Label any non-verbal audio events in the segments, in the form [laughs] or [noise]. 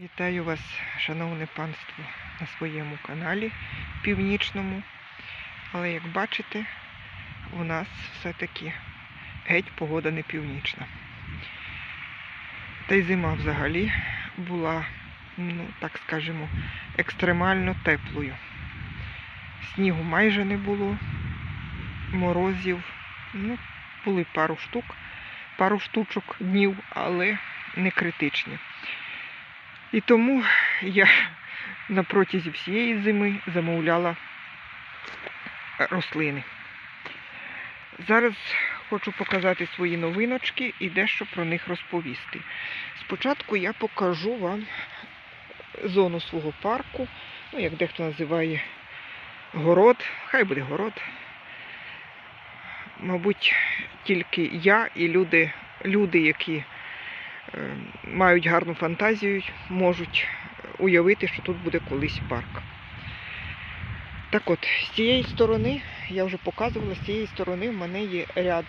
Вітаю вас, шановне панство, на своєму каналі північному. Але як бачите, у нас все-таки геть погода не північна. Та й зима взагалі була, ну так скажемо, екстремально теплою. Снігу майже не було, морозів, ну, були пару штук, пару штучок днів, але не критичні. І тому я на протязі всієї зими замовляла рослини. Зараз хочу показати свої новиночки і дещо про них розповісти. Спочатку я покажу вам зону свого парку, ну, як дехто називає город, хай буде город. Мабуть, тільки я і люди, люди які е, мають гарну фантазію, можуть уявити, що тут буде колись парк. Так от, з цієї сторони, я вже показувала, з цієї сторони в мене є ряд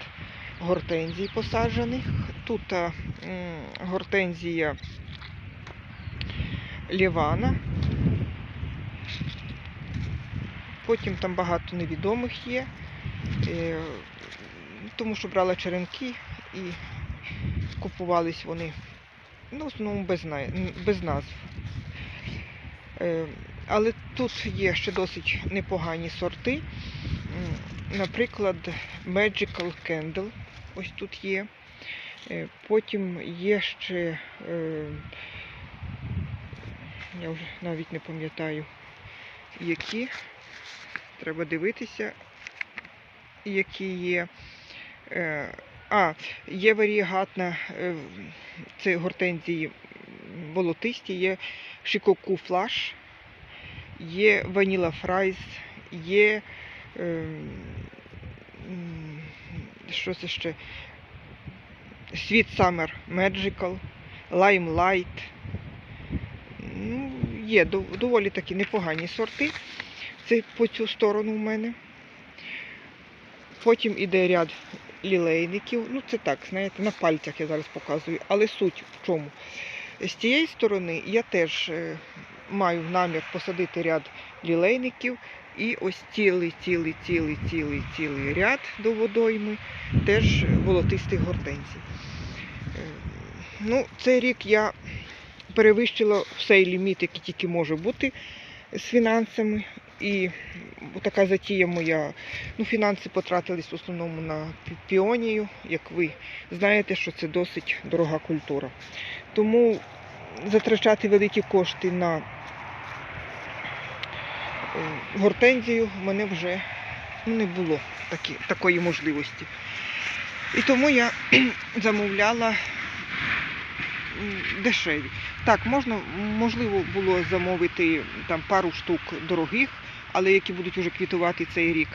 гортензій посаджених. Тут а, м, гортензія Лівана. Потім там багато невідомих є, е, тому що брала черенки і купувались вони ну, в основному без, без назв. Е, Але тут є ще досить непогані сорти. Наприклад, Magical Candle. Ось тут є. Е, Потім є ще, е, я вже навіть не пам'ятаю, які. Треба дивитися, які є. Е, А, є варієгатна, е, це гортензії болотисті, є шикоку флаш, є ваніла фрайз, є ем, що це ще? Sweet Summer Magical, Limelight. Ну, є доволі такі непогані сорти. Це по цю сторону в мене. Потім іде ряд лілейників. Ну, це так, знаєте, на пальцях я зараз показую. Але суть в чому? З цієї сторони я теж е, маю намір посадити ряд лілейників. І ось цілий, цілий, цілий, цілий, цілий ряд до водойми, теж волотистих гортензій. Е, Ну, цей рік я перевищила всей ліміт, який тільки може бути з фінансами. І така затія моя. Ну, фінанси потратились в основному на піонію, як ви знаєте, що це досить дорога культура. Тому затрачати великі кошти на е, гортензію в мене вже ну, не було такі, такої можливості. І тому я [clears throat] замовляла дешеві. Так, можна, можливо було замовити там пару штук дорогих, але які будуть вже квітувати цей рік.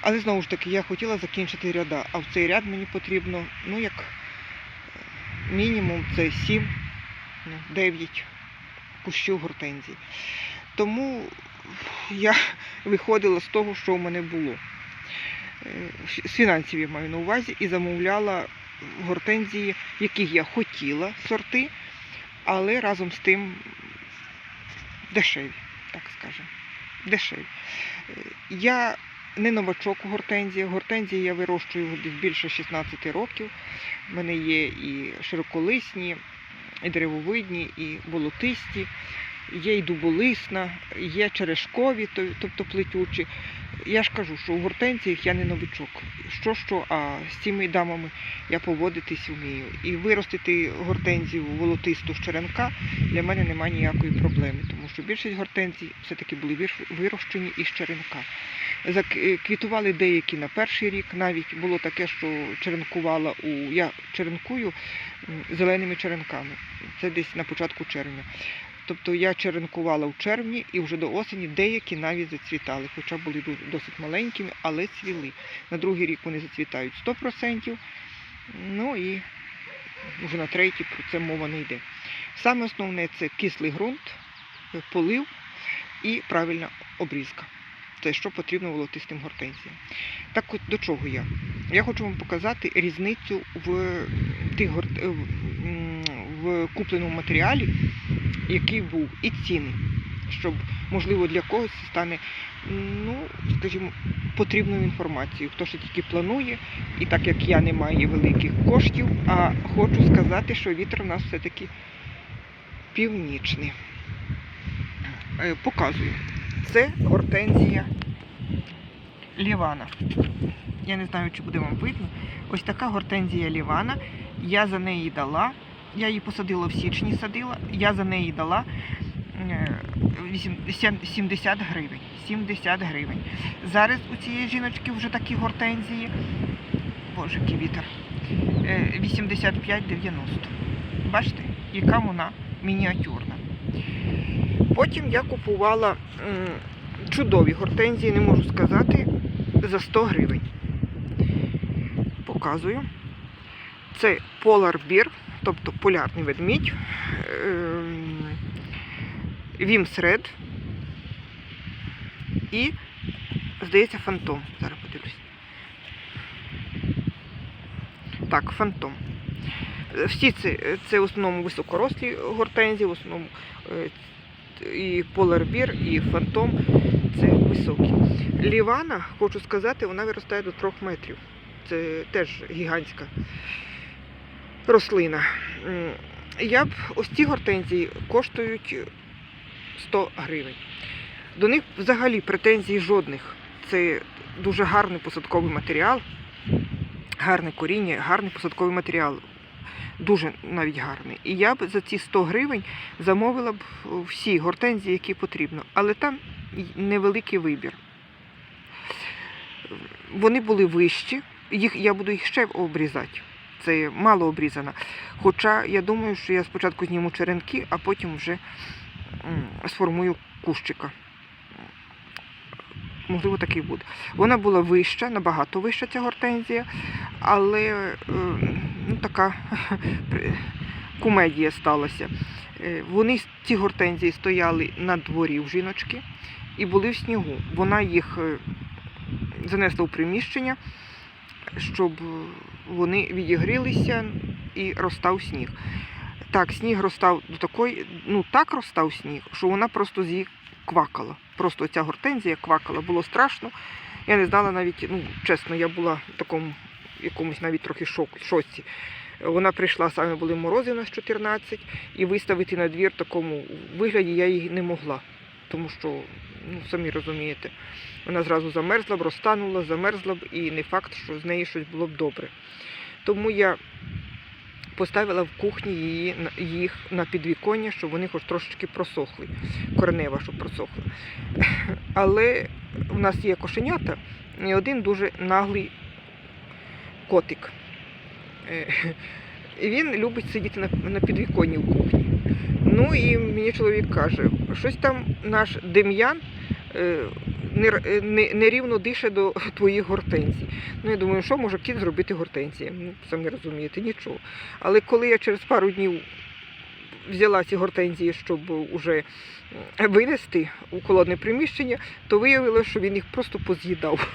Але знову ж таки, я хотіла закінчити ряда, а в цей ряд мені потрібно, ну як е, мінімум, це 7, ну, 9 кущів гортензій. Тому я виходила з того, що в мене було. Е, з фінансів я маю на увазі, і замовляла гортензії, яких я хотіла сорти, але разом з тим дешеві, так скажемо. Дешеві. Е, Я не новачок у гортензії. Гортензії я вирощую більше 16 років. У мене є і широколисні, і деревовидні, і болотисті, є і дуболисна, є черешкові, тобто плетючі. Я ж кажу, що у гортензіях я не новичок. Що що, а з цими дамами я поводитись вмію. І виростити гортензію волотисту з черенка для мене немає ніякої проблеми, тому що більшість гортензій все-таки були вирощені із черенка. Е, Квітували деякі на перший рік. Навіть було таке, що черенкувала у я черенкую зеленими черенками. Це десь на початку червня. Тобто я черенкувала в червні і вже до осені деякі навіть зацвітали, хоча були досить маленькими, але цвіли. На другий рік вони зацвітають 100%. Ну і вже на третій про це мова не йде. Саме основне це кислий ґрунт, е, полив і правильна обрізка. Це що потрібно волотистим гортензіям. Так от до чого я? Я хочу вам показати різницю в тих в, в купленому матеріалі який був, і ціни, щоб, можливо, для когось стане, ну, скажімо, потрібною інформацією. Хто ще тільки планує, і так як я не маю великих коштів, а хочу сказати, що вітер у нас все-таки північний. Е, Показую. Це гортензія Лівана. Я не знаю, чи буде вам видно. Ось така гортензія Лівана. Я за неї дала. Я її посадила в січні, садила. Я за неї дала е, вісім- сім- 70 гривень. 70 гривень. Зараз у цієї жіночки вже такі гортензії. Боже, який вітер. Е, 85-90. Бачите, яка вона мініатюрна. Потім я купувала чудові гортензії, не можу сказати, за 100 гривень. Показую. Це Polar Bear, тобто полярний ведмідь. ем, Вімс і, здається, фантом. Зараз подивлюсь. Так, фантом. Всі це, це в основному високорослі гортензії, в основному е, і Bear, і фантом це високі. Лівана, хочу сказати, вона виростає до 3 метрів. Це теж гігантська рослина. Я б ось ці гортензії коштують 100 гривень. До них взагалі претензій жодних. Це дуже гарний посадковий матеріал, гарне коріння, гарний посадковий матеріал. Дуже навіть гарний. І я б за ці 100 гривень замовила б всі гортензії, які потрібно. Але там невеликий вибір. Вони були вищі, їх, я буду їх ще обрізати. Це мало обрізано. Хоча я думаю, що я спочатку зніму черенки, а потім вже сформую кущика. Можливо, такий буде. Вона була вища, набагато вища ця гортензія, але е, ну, така [laughs] кумедія сталася. Е, Вони ці гортензії стояли на дворі в жіночки і були в снігу. Вона їх е, занесла в приміщення, щоб вони відігрілися і розстав сніг. Так, сніг розстав до такої, ну так розстав сніг, що вона просто з її квакала. Просто ця гортензія квакала, було страшно. Я не знала навіть, ну чесно, я була в такому якомусь навіть трохи шок, шоці. Вона прийшла, саме були морози у нас 14, і виставити на двір в такому вигляді я її не могла. Тому що, ну самі розумієте, вона зразу замерзла б, розтанула, замерзла б, і не факт, що з неї щось було б добре. Тому я поставила в кухні її, їх на підвіконня, щоб вони хоч трошечки просохли. Коренева, щоб просохла. [laughs] Але в нас є кошенята і один дуже наглий котик. Е, І він любить сидіти на, на підвіконні в кухні. Ну і мені чоловік каже, щось там наш дем'ян нерівно дише до [laughs] твоїх гортензій. Ну, я думаю, що може кіт зробити гортензії? Ну, самі розумієте, нічого. Але коли я через пару днів взяла ці гортензії, щоб уже винести у холодне приміщення, то виявилося, що він їх просто поз'їдав.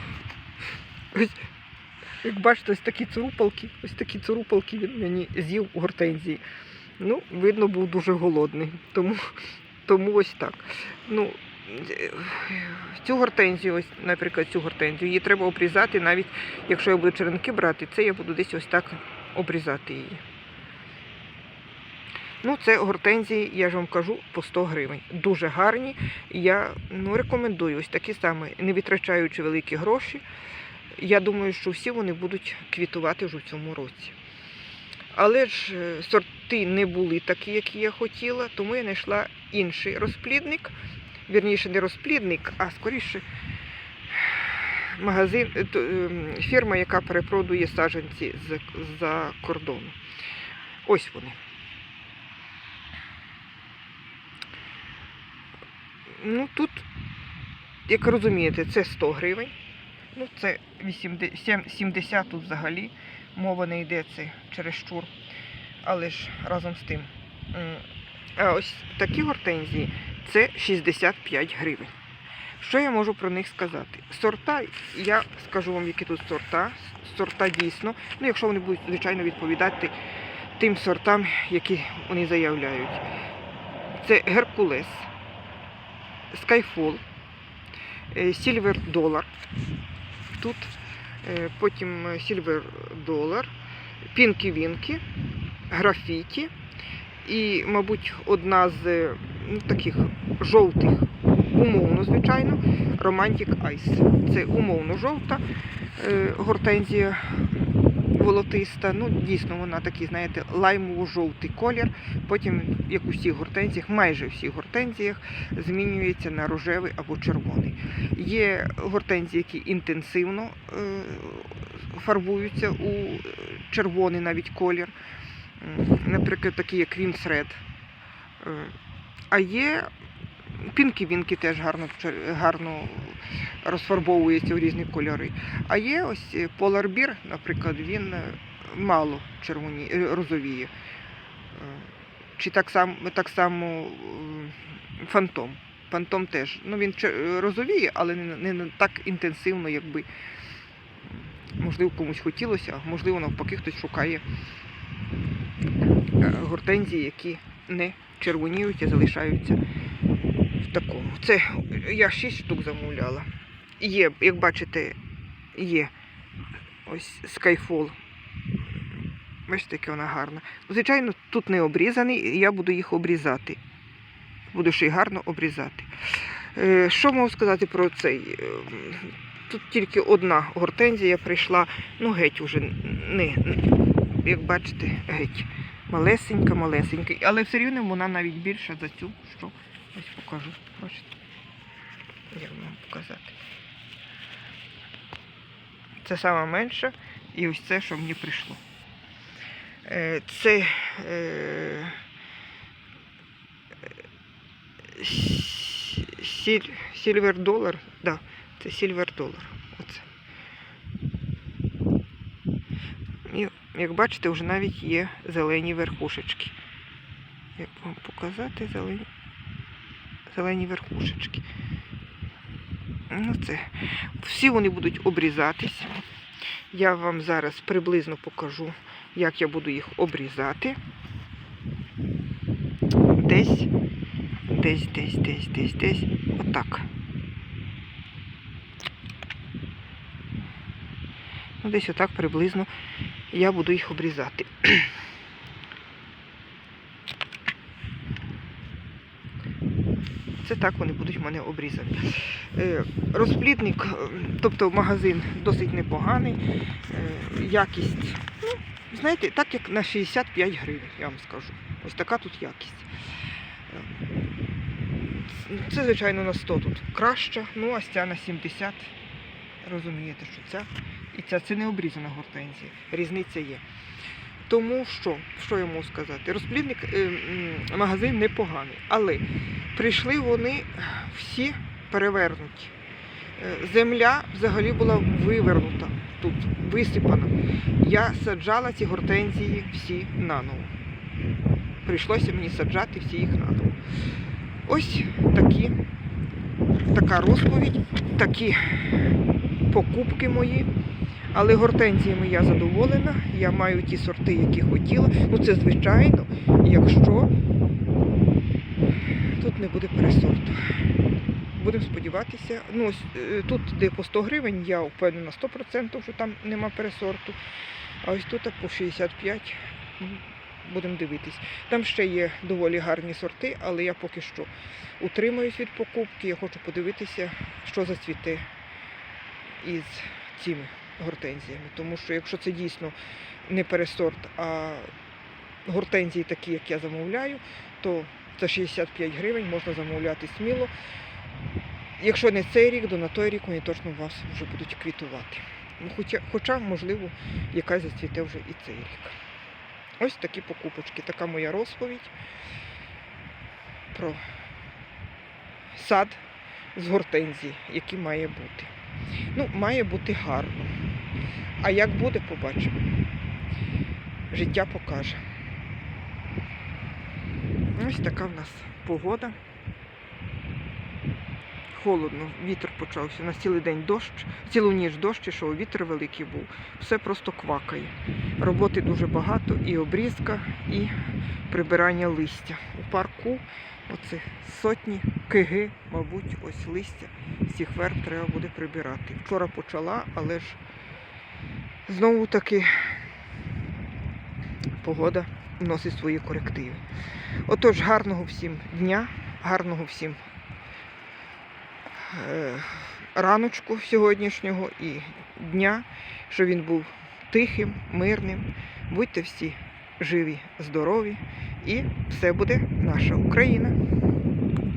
[laughs] Ось, як бачите, ось такі цурупалки, ось такі цурупалки він мені з'їв у гортензії. Ну, видно, був дуже голодний. Тому, [laughs] тому ось так. Ну, е, цю гортензію, ось, наприклад, цю гортензію, її треба обрізати, навіть якщо я буду черенки брати, це я буду десь ось так обрізати її. Ну, це гортензії, я ж вам кажу, по 100 гривень. Дуже гарні. Я ну, рекомендую ось такі саме, не витрачаючи великі гроші. Я думаю, що всі вони будуть квітувати вже в цьому році. Але ж е, сорти не були такі, які я хотіла, тому я знайшла інший розплідник. Вірніше, не розплідник, а скоріше магазин, е, ем, фірма, яка перепродує саджанці з-за кордону. Ось вони. Ну тут, як розумієте, це 100 гривень. Ну, це 80, 70 тут взагалі. Мова не йде це через щур. Але ж разом з тим. А ось такі гортензії це 65 гривень. Що я можу про них сказати? Сорта, я скажу вам, які тут сорта. Сорта дійсно, ну якщо вони будуть, звичайно, відповідати тим сортам, які вони заявляють. Це Геркулес, Skyfall, е, Silver Dollar. Тут е, потім Silver Dollar, Пінкі Вінкі, Графіті і, мабуть, одна з е, ну, таких жовтих, умовно, звичайно, Romantic Ice. Це умовно жовта е, гортензія волотиста. Ну, дійсно, вона такий, знаєте, лаймово-жовтий колір. Потім, як у всіх гортензіях, майже всіх гортензіях, змінюється на рожевий або червоний. Є гортензії, які інтенсивно е, фарбуються у червоний навіть колір. Наприклад, такі як. Е, А є пінки-вінки теж гарно, гарно розфарбовуються у різні кольори. А є ось е, Polar Bear, наприклад, він е, мало червоні, е, розовіє. Е, Чи так само, так само е, фантом. Фантом теж. Ну, він розовіє, але не, не так інтенсивно, якби можливо комусь хотілося, можливо навпаки хтось шукає е, гортензії, які не червоніють, а залишаються в такому. Це я 6 штук замовляла. Є, як бачите, є ось Skyfall. Бачите, яка вона гарна. Звичайно, тут не обрізаний, і я буду їх обрізати. Буду ще й гарно обрізати. Е, Що можу сказати про цей? Е, Тут тільки одна гортензія прийшла, ну геть уже не, як бачите, геть. Малесенька, малесенька. Але все рівно вона навіть більша за цю, що ось покажу. Бачите? Як вам показати? Це саме менше, і ось це, що мені прийшло. Е, Це е, сіль- Сільвер долар. Да, це сільвер долар. І, як бачите, вже навіть є зелені верхушечки. Як вам показати зелені, зелені верхушечки. Ну, це. Всі вони будуть обрізатись. Я вам зараз приблизно покажу, як я буду їх обрізати. Десь, десь, десь, десь, десь, десь. Отак. Ну, десь отак приблизно я буду їх обрізати. Це так вони будуть в мене обрізані. Е, Розплідник, е, тобто магазин досить непоганий. Е, Якість, ну, знаєте, так як на 65 гривень, я вам скажу. Ось така тут якість. Це, звичайно, на 100 тут краща, ну а ця на 70. Розумієте, що ця і ця це не обрізана гортензія. Різниця є. Тому що, що я можу сказати? Розплідник, е, магазин непоганий, але прийшли вони всі перевернуті. Е, Земля взагалі була вивернута тут, висипана. Я саджала ці гортензії всі наново. Прийшлося мені саджати всі їх наново. Ось такі, така розповідь, такі покупки мої. Але гортензіями я задоволена. Я маю ті сорти, які хотіла. Ну це звичайно, якщо тут не буде пересорту. Будемо сподіватися. Ну, ось е, тут, де по 100 гривень, я впевнена 100%, що там нема пересорту. А ось тут по 65 ну, будемо дивитись. Там ще є доволі гарні сорти, але я поки що утримуюсь від покупки. Я хочу подивитися, що зацвіте із цими гортензіями. Тому що якщо це дійсно не пересорт, а гортензії такі, як я замовляю, то за 65 гривень можна замовляти сміло. Якщо не цей рік, то на той рік вони точно у вас вже будуть квітувати. Ну, хоча, хоча, можливо, якась зацвіте вже і цей рік. Ось такі покупочки. Така моя розповідь про сад з гортензії, який має бути. Ну, має бути гарно. А як буде, побачимо. Життя покаже. Ось така в нас погода. Холодно, вітер почався. На цілий день дощ, цілу ніч дощ ішов, вітер великий був. Все просто квакає. Роботи дуже багато, і обрізка, і прибирання листя. У парку Оце сотні кг, мабуть, ось листя цих верб треба буде прибирати. Вчора почала, але ж знову таки погода вносить свої корективи. Отож, гарного всім дня, гарного всім е, раночку сьогоднішнього і дня, щоб він був тихим, мирним. Будьте всі живі, здорові, і все буде наша Україна.